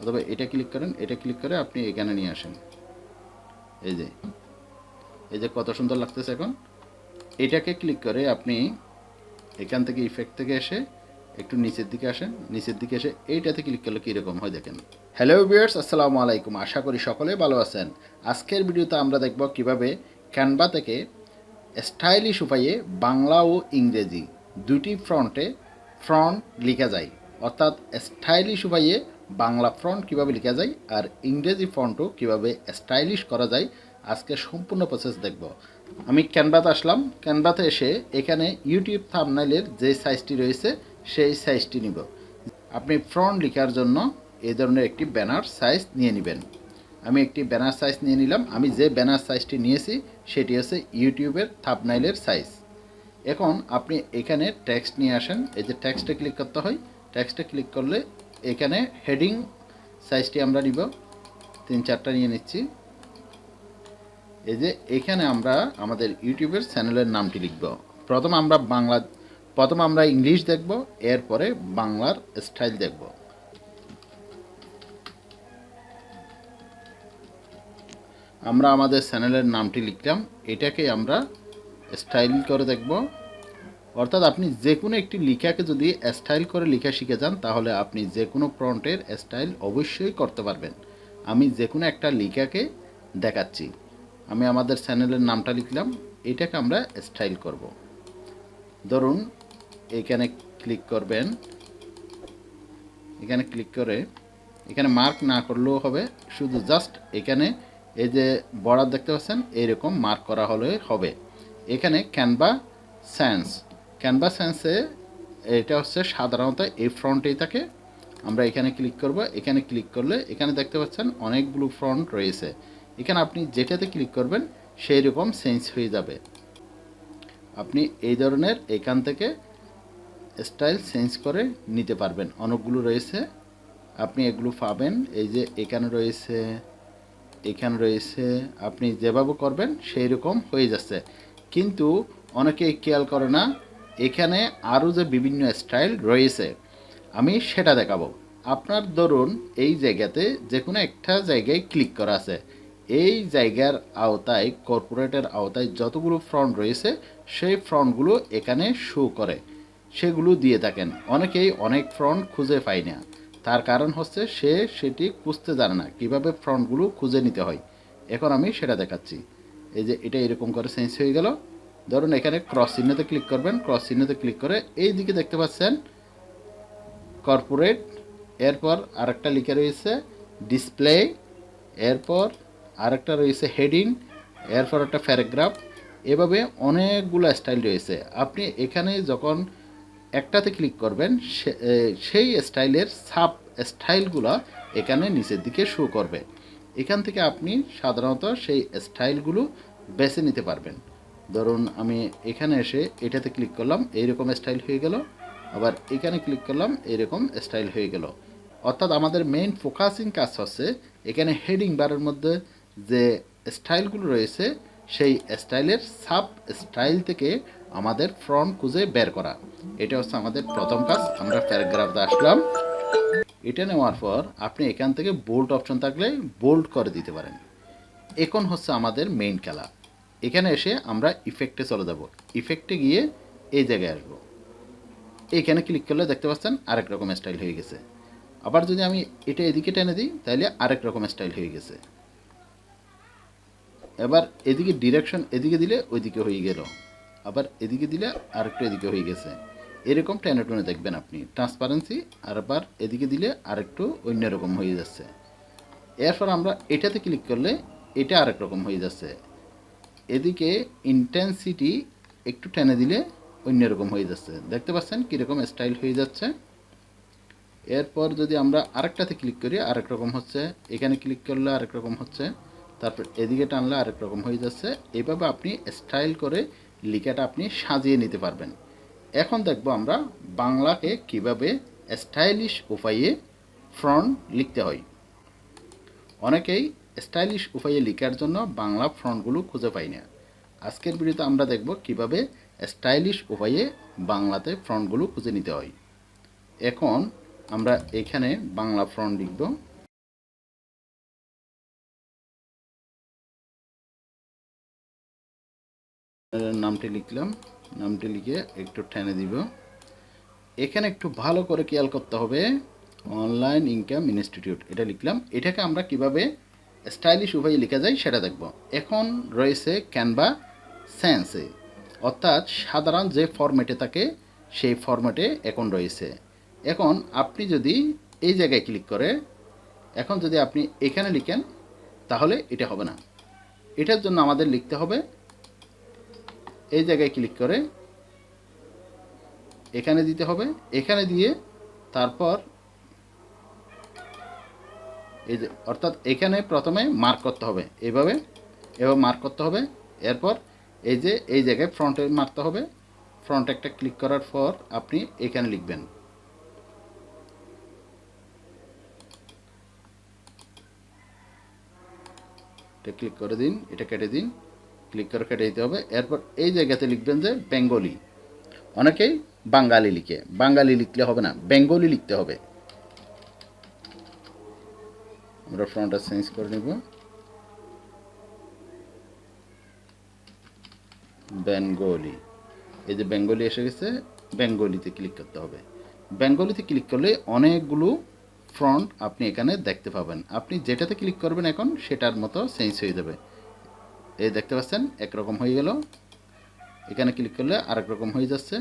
অথবা এটা ক্লিক করেন, এটা ক্লিক করে আপনি এখানে নিয়ে আসেন। এই যে এই যে কত সুন্দর লাগতেছে এখন। এটাকে ক্লিক করে আপনি এখান থেকে ইফেক্ট থেকে এসে একটু নিচের দিকে আসেন। নিচের দিকে এসে এইটাতে ক্লিক করলে কীরকম হয় দেখেন। হ্যালো ভিউয়ার্স আসসালামু আলাইকুম। আশা করি সকলে ভালো আছেন। আজকের ভিডিওতে আমরা দেখব কীভাবে ক্যানভা থেকে স্টাইলিশ উপায়ে বাংলা ও ইংরেজি দুটি ফ্রন্টে ফ্রন্ট লেখা যায়। অর্থাৎ স্টাইলিশ উপায়ে বাংলা ফ্রন্ট কীভাবে লেখা যায় আর ইংরেজি ফ্রন্টও কীভাবে স্টাইলিশ করা যায়, আজকে সম্পূর্ণ প্রসেস দেখব। আমি ক্যানভাতে আসলাম। ক্যানভাতে এসে এখানে ইউটিউব থামনাইলের যে সাইজটি রয়েছে, সেই সাইজটি নিব। আপনি ফ্রন্ট লেখার জন্য এই ধরনের একটি ব্যানার সাইজ নিয়ে নেবেন। আমি একটি ব্যানার সাইজ নিয়ে নিলাম। আমি যে ব্যানার সাইজটি নিয়েছি, সেটি হচ্ছে ইউটিউবের থাপনাইলের সাইজ এখন আপনি এখানে টেক্সট নিয়ে আসেন। এই যে টেক্সটে ক্লিক করতে হয় টেক্সটে ক্লিক করলে এখানে হেডিং সাইজটি আমরা নিব। তিন চারটা নিয়ে নিচ্ছি। এই যে এখানে আমরা আমাদের ইউটিউবের চ্যানেলের নামটি লিখব। প্রথম আমরা বাংলা, প্রথম আমরা ইংলিশ দেখব, এরপরে বাংলার স্টাইল দেখব। আমরা আমাদের চ্যানেলের নামটি লিখলাম। এটাকে আমরা স্টাইল করে দেখব। অর্থাৎ আপনি যে কোনো একটি লেখাকে যদি স্টাইল করে লেখা শিখে যান, তাহলে আপনি যে কোনো ফ্রন্টের স্টাইল অবশ্যই করতে পারবেন। আমি যে কোনো একটা লেখাকে দেখাচ্ছি। আমি আমাদের চ্যানেলের নামটা লিখলাম, এটাকে আমরা স্টাইল করব। ধরুন, এখানে ক্লিক করবেন। এখানে ক্লিক করে, এখানে মার্ক না করলেও হবে, শুধু জাস্ট এখানে এই যে বর্ডার দেখতে পাচ্ছেন এইরকম মার্ক করা হলে হবে। এখানে ক্যানভা স্যান্স ক্যানভা স্যান্সে এটা হচ্ছে সাধারণত এই ফ্রন্টেই থাকে। আমরা এখানে ক্লিক করব। এখানে ক্লিক করলে এখানে দেখতে পাচ্ছেন অনেকগুলো ফ্রন্ট রয়েছে। এখানে আপনি যেটাতে ক্লিক করবেন সেই রকম চেঞ্জ হয়ে যাবে। আপনি এই ধরনের এখান থেকে স্টাইল চেঞ্জ করে নিতে পারবেন। অনেকগুলো রয়েছে। আপনি এগুলো পাবেন। এই যে এখানে রয়েছে এখানে রয়েছে, আপনি যেভাবে করবেন সেই রকম হয়ে যাচ্ছে। কিন্তু অনেকে খেয়াল করে না এখানে আরও যে বিভিন্ন স্টাইল রয়েছে, আমি সেটা দেখাবো। আপনার ধরুন, এই জায়গাতে যে কোনো একটা জায়গায় ক্লিক করা আছে। এই জায়গার আওতায়, কর্পোরেটের আওতায় যতগুলো ফ্রন্ট রয়েছে, সেই ফ্রন্টগুলো এখানে শো করে। সেগুলো দিয়ে থাকেন। অনেকেই অনেক ফ্রন্ট খুঁজে পায় না। তার কারণ হচ্ছে সে সেটি খুঁজতে জানে না, কীভাবে ফ্রন্টগুলো খুঁজে নিতে হয়। এখন আমি সেটা দেখাচ্ছি। এই যে এটা এরকম করে চেঞ্জ হয়ে গেল। ধরুন এখানে ক্রস চিহ্নতে ক্লিক করবেন ক্রস চিহ্নতে ক্লিক করে এই দিকে দেখতে পাচ্ছেন কর্পোরেট এরপর আরেকটা লিখে রয়েছে ডিসপ্লে এরপর আরেকটা রয়েছে হেডিং এরপর একটা প্যারাগ্রাফ এভাবে অনেকগুলো স্টাইল রয়েছে। আপনি এখানে যখন একটাতে ক্লিক করবেন সেই স্টাইলের সাব স্টাইলগুলো এখানে নিচের দিকে শো করবে। এখান থেকে আপনি সাধারণত সেই স্টাইলগুলো বেছে নিতে পারবেন। ধরুন আমি এখানে এসে এটাতে ক্লিক করলাম, এইরকম স্টাইল হয়ে গেল। আবার এখানে ক্লিক করলাম, এইরকম স্টাইল হয়ে গেল। অর্থাৎ আমাদের মেইন ফোকাসিং কাজ হচ্ছে এখানে হেডিং বারের মধ্যে যে স্টাইলগুলো রয়েছে, সেই স্টাইলের সাব স্টাইল থেকে আমাদের ফ্রন্ট খুঁজে বের করা। এটা হচ্ছে আমাদের প্রথম কাজ, আমরা প্যারাগ্রাফে আসলাম। এটা নেওয়ার পর আপনি এখান থেকে বোল্ড অপশন থাকলে বোল্ড করে দিতে পারেন। এখন হচ্ছে আমাদের মেইন খেলা। এখানে এসে আমরা ইফেক্টে চলে যাব। ইফেক্টে গিয়ে এই জায়গায় আসব। এইখানে ক্লিক করলে দেখতে পাচ্ছেন আরেক রকম স্টাইল হয়ে গেছে। আবার যদি আমি এটা এদিকে টেনে দিই, তাহলে আরেক রকম স্টাইল হয়ে গেছে। এবার এদিকে ডিরেকশন এদিকে দিলে ওইদিকে হয়ে গেল। আবার এদিকে দিলে আরেকটু এদিকে হয়ে গেছে। এরকম টেনে টেনে দেখবেন আপনি। ট্রান্সপারেন্সি আর আবার এদিকে দিলে আরেকটু অন্যরকম হয়ে যাচ্ছে। এরপর আমরা এটাতে ক্লিক করলে এটা আরেক রকম হয়ে যাচ্ছে। এদিকে ইন্টেন্সিটি একটু টেনে দিলে অন্যরকম হয়ে যাচ্ছে। দেখতে পাচ্ছেন কীরকম স্টাইল হয়ে যাচ্ছে। এরপর যদি আমরা আরেকটাতে ক্লিক করি, আরেক রকম হচ্ছে। এখানে ক্লিক করলে আরেক রকম হচ্ছে। তারপর এদিকে টানলে আরেক রকম হয়ে যাচ্ছে। এভাবে আপনি স্টাইল করে লিখাটা আপনি সাজিয়ে নিতে পারবেন। এখন দেখব আমরা বাংলাকে কীভাবে স্টাইলিশ উপায়ে ফ্রন্ট লিখতে হয়। অনেকেই স্টাইলিশ উপায়ে লেখার জন্য বাংলা ফ্রন্টগুলো খুঁজে পাই না। আজকের ভিডিওতে আমরা দেখব কীভাবে স্টাইলিশ উপায়ে বাংলাতে ফ্রন্টগুলো খুঁজে নিতে হয়। এখন আমরা এখানে বাংলা ফ্রন্ট লিখব। নামটি লিখলাম। নামটি লিখে একটু টেনে দিব। এখানে একটু ভালো করে খেয়াল করতে হবে। অনলাইন ইনকাম ইনস্টিটিউট, এটা লিখলাম। এটাকে আমরা কীভাবে স্টাইলিশ উপায়ে লেখা যায় সেটা দেখব। এখন রয়েছে ক্যানভা সেন্সে অর্থাৎ সাধারণ যে ফরম্যাটে থাকে, সেই ফরম্যাটে এখন রয়েছে। এখন আপনি যদি এই জায়গায় ক্লিক করে, এখন যদি আপনি এখানে লিখেন, তাহলে এটা হবে না। এটার জন্য আমাদের লিখতে হবে, এই জায়গায় ক্লিক করে, এখানে দিতে হবে, এখানে দিয়ে তারপর এই যে, অর্থাৎ এখানে প্রথমে মার্ক করতে হবে। এইভাবে এভাবে মার্ক করতে হবে। এরপর এই যে, এই জায়গায় ফ্রন্টে মারতে হবে। ফ্রন্ট একটা ক্লিক করার পর আপনি এখানে লিখবেন। এটা ক্লিক করে দিন, এটা কেটে দিন ক্লিক করে কেটে দিতে হবে। এরপর এই জায়গাতে লিখবেন যে বেঙ্গলি অনেকেই বাঙালি লিখে। বাঙালি লিখলে হবে না বেঙ্গলি লিখতে হবে। আমরা ফ্রন্টটা চেঞ্জ করে নেব। বেঙ্গলি। এই যে বেঙ্গলি এসে গেছে, বেঙ্গলিতে ক্লিক করতে হবে। বেঙ্গলিতে ক্লিক করলে অনেকগুলো ফ্রন্ট আপনি এখানে দেখতে পাবেন। আপনি যেটাতে ক্লিক করবেন এখন, সেটার মতো চেঞ্জ হয়ে যাবে। এই দেখতে পাচ্ছেন, একরকম হয়ে গেল। এখানে ক্লিক করলে আরেক রকম হয়ে যাচ্ছে।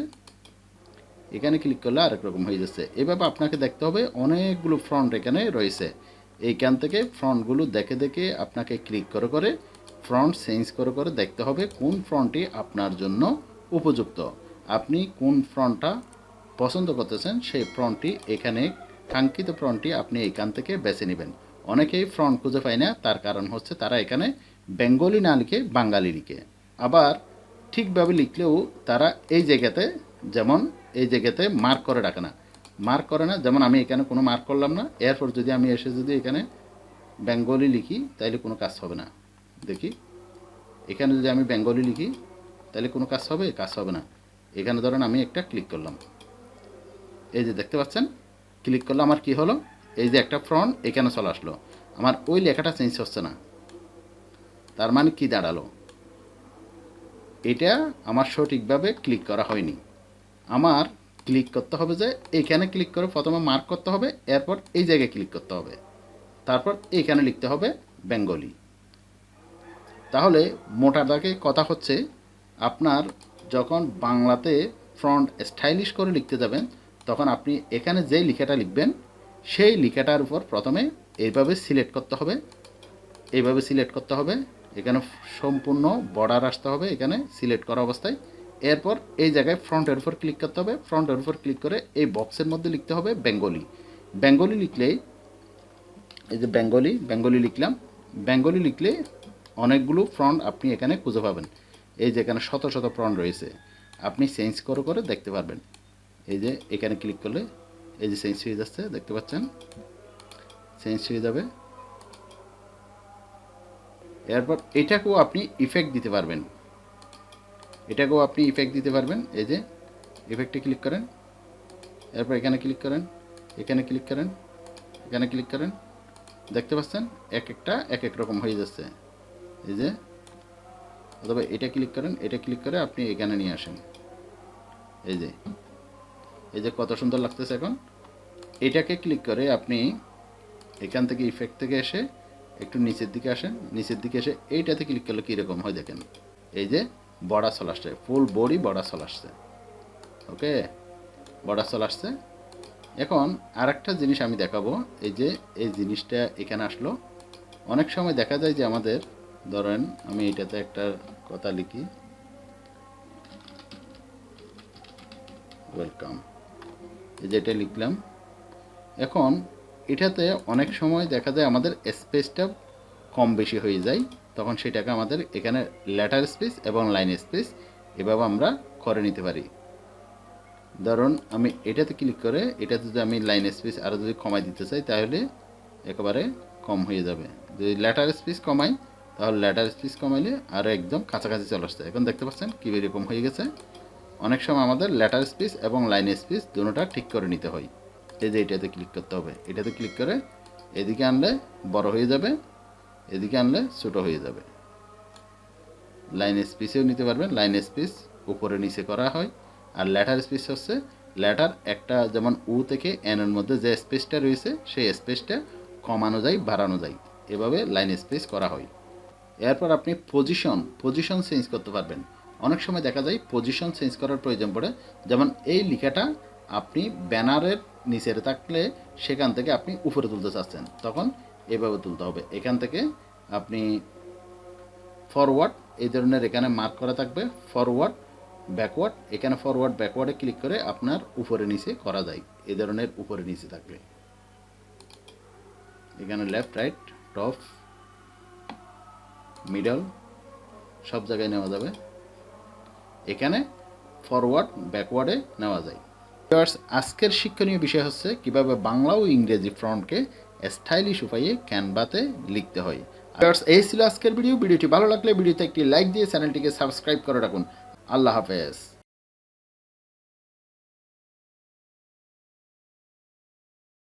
এখানে ক্লিক করলে আরেক রকম হয়ে যাচ্ছে। এভাবে আপনাকে দেখতে হবে, অনেকগুলো ফ্রন্ট এখানে রয়েছে। এইখান থেকে ফ্রন্টগুলো দেখে দেখে আপনাকে ক্লিক করে করে ফ্রন্ট চেঞ্জ করে করে দেখতে হবে কোন ফ্রন্টটি আপনার জন্য উপযুক্ত। আপনি কোন ফ্রন্টটা পছন্দ করতেছেন, সেই ফ্রন্টটি এখানে কাঙ্ক্ষিত ফ্রন্টটি আপনি এখান থেকে বেছে নেবেন। অনেকেই ফ্রন্ট খুঁজে পায় না, তার কারণ হচ্ছে তারা এখানে বেঙ্গলি না লিখে বাঙালি লিখে। আবার ঠিকভাবে লিখলেও তারা এই জায়গাতে, যেমন এই জায়গাতে মার্ক করে রাখে না। মার্ক করে না, যেমন আমি এখানে কোনো মার্ক করলাম না, এরপর যদি আমি এসে যদি এখানে বেঙ্গলি লিখি তাহলে কোনো কাজ হবে না। দেখি, এখানে যদি আমি বেঙ্গলি লিখি তাহলে কোনো কাজ হবে কাজ হবে না। এখানে ধরেন আমি একটা ক্লিক করলাম। এই যে দেখতে পাচ্ছেন ক্লিক করলে আমার কি হলো? এই যে একটা ফ্রন্ট এখানে চলে আসলো। আমার ওই লেখাটা চেঞ্জ হচ্ছে না। তার মানে কি দাঁড়াল? এটা আমার সঠিকভাবে ক্লিক করা হয়নি। আমার ক্লিক করতে হবে যে এখানে ক্লিক করে প্রথমে মার্ক করতে হবে, এরপর এই জায়গায় ক্লিক করতে হবে। তারপর এখানে লিখতে হবে বেঙ্গলি। তাহলে মোটা দাগে কথা হচ্ছে, আপনার যখন বাংলাতে ফ্রন্ট স্টাইলিশ করে লিখতে যাবেন, তখন আপনি এখানে যে লেখাটা লিখবেন, সেই লেখাটার উপর প্রথমে এইভাবে সিলেক্ট করতে হবে, এইভাবে সিলেক্ট করতে হবে। এখানে সম্পূর্ণ বর্ডার আসতে হবে, এখানে সিলেক্ট করা অবস্থায়। এরপর এই জায়গায় ফ্রন্টের উপর ক্লিক করতে হবে। ফ্রন্টের উপর ক্লিক করে এই বক্সের মধ্যে লিখতে হবে বেঙ্গলি বেঙ্গলি লিখলেই, এই যে বেঙ্গলি বেঙ্গলি লিখলাম। বেঙ্গলি লিখলে অনেকগুলো ফ্রন্ট আপনি এখানে খুঁজে পাবেন। এই যে এখানে শত শত ফ্রন্ট রয়েছে। আপনি চেঞ্জ করে করে দেখতে পারবেন। এই যে এখানে ক্লিক করলে এই যে চেঞ্জ হয়ে যাচ্ছে, দেখতে পাচ্ছেন? চেঞ্জ হয়ে যাবে। এরপর এটাকেও আপনি ইফেক্ট দিতে পারবেন। এটাকেও আপনি ইফেক্ট দিতে পারবেন। এই যে ইফেক্টে ক্লিক করেন। এরপর এখানে ক্লিক করেন, এখানে ক্লিক করেন, এখানে ক্লিক করেন। দেখতে পাচ্ছেন? এক একটা, এক এক রকম হয়ে যাচ্ছে। এই যে, অথবা এটা ক্লিক করেন, এটা ক্লিক করে আপনি এখানে নিয়ে আসেন। এই যে এই যে কত সুন্দর লাগতেছে এখন। এটাকে ক্লিক করে আপনি এখান থেকে ইফেক্ট থেকে এসে একটু নিচের দিকে আসেন। নিচের দিকে এসে এইটাতে ক্লিক করলে কীরকম হয় দেখেন। এই যে বর্ডার চলে আসছে। ফুল বডি বর্ডার চলে আসছে। ওকে? বর্ডার চলে আসছে। এখন আরেকটা জিনিস আমি দেখাবো। এই যে, এই জিনিসটা এখানে আসলো। অনেক সময় দেখা যায় যে আমাদের, ধরেন আমি এটাতে একটা কথা লিখি। ওয়েলকাম। এই যে এটা লিখলাম। এখন এটাতে অনেক সময় দেখা যায় আমাদের স্পেসটা কম বেশি হয়ে যায়, তখন সেটাকে আমাদের এখানে লেটার স্পেস এবং লাইন স্পেস এভাবে আমরা করে নিতে পারি। ধরুন, আমি এটাতে ক্লিক করে, এটাতে যদি আমি লাইন স্পেস আরও যদি কমাই দিতে চাই, তাহলে একেবারে কম হয়ে যাবে। যদি লেটার স্পেস কমাই, তাহলে লেটার স্পেস কমাইলে আরও একদম কাছাকাছি চলে আসছে। এখন দেখতে পাচ্ছেন কী এরকম হয়ে গেছে। অনেক সময় আমাদের লেটার স্পেস এবং লাইন স্পেস দুটোটা ঠিক করে নিতে হয়। এই যে এটাতে ক্লিক করতে হবে। এটাতে ক্লিক করে এদিকে আনলে বড় হয়ে যাবে। এদিকে আনলে ছোটো হয়ে যাবে। লাইন স্পিসেও নিতে পারবেন। লাইন স্পিস উপরে নিচে করা হয়। আর ল্যাটার স্পেস হচ্ছে ল্যাটার একটা যেমন উ থেকে এনের মধ্যে যে স্পেসটা রয়েছে, সেই স্পেসটা কমানো যায়, বাড়ানো যায়। এভাবে লাইন স্পেস করা হয়। এরপর আপনি পজিশন পজিশন চেঞ্জ করতে পারবেন। অনেক সময় দেখা যায় পজিশন চেঞ্জ করার প্রয়োজন পড়ে। যেমন এই লেখাটা আপনি ব্যানারের নিচের থাকলে সেখান থেকে আপনি উপরে তুলতে চাচ্ছেন। তখন এভাবে তুলতে হবে। এখান থেকে আপনি ফরওয়ার্ড এই ধরনের এখানে মার্ক করা থাকবে। ফরওয়ার্ড ব্যাকওয়ার্ড এখানে ফরওয়ার্ড ব্যাকওয়ার্ডে ক্লিক করে আপনার উপরে নিচে করা যায়। এই ধরনের উপরে নিচে থাকলে এখানে লেফট রাইট টপ মিডল সব জায়গায় নেওয়া যাবে। এখানে ফরওয়ার্ড ব্যাকওয়ার্ডে নেওয়া যায়। আজকের শিক্ষণীয় বিষয় হচ্ছে কীভাবে বাংলা ও ইংরেজি ফ্রন্টকে স্টাইলিশ উপায়ে ক্যানভাতে লিখতে হয়। এই ছিল আজকের ভিডিও। ভিডিওটি ভালো লাগলে ভিডিওতে একটি লাইক দিয়ে চ্যানেলটিকে সাবস্ক্রাইব করে রাখুন। আল্লাহ হাফেজ।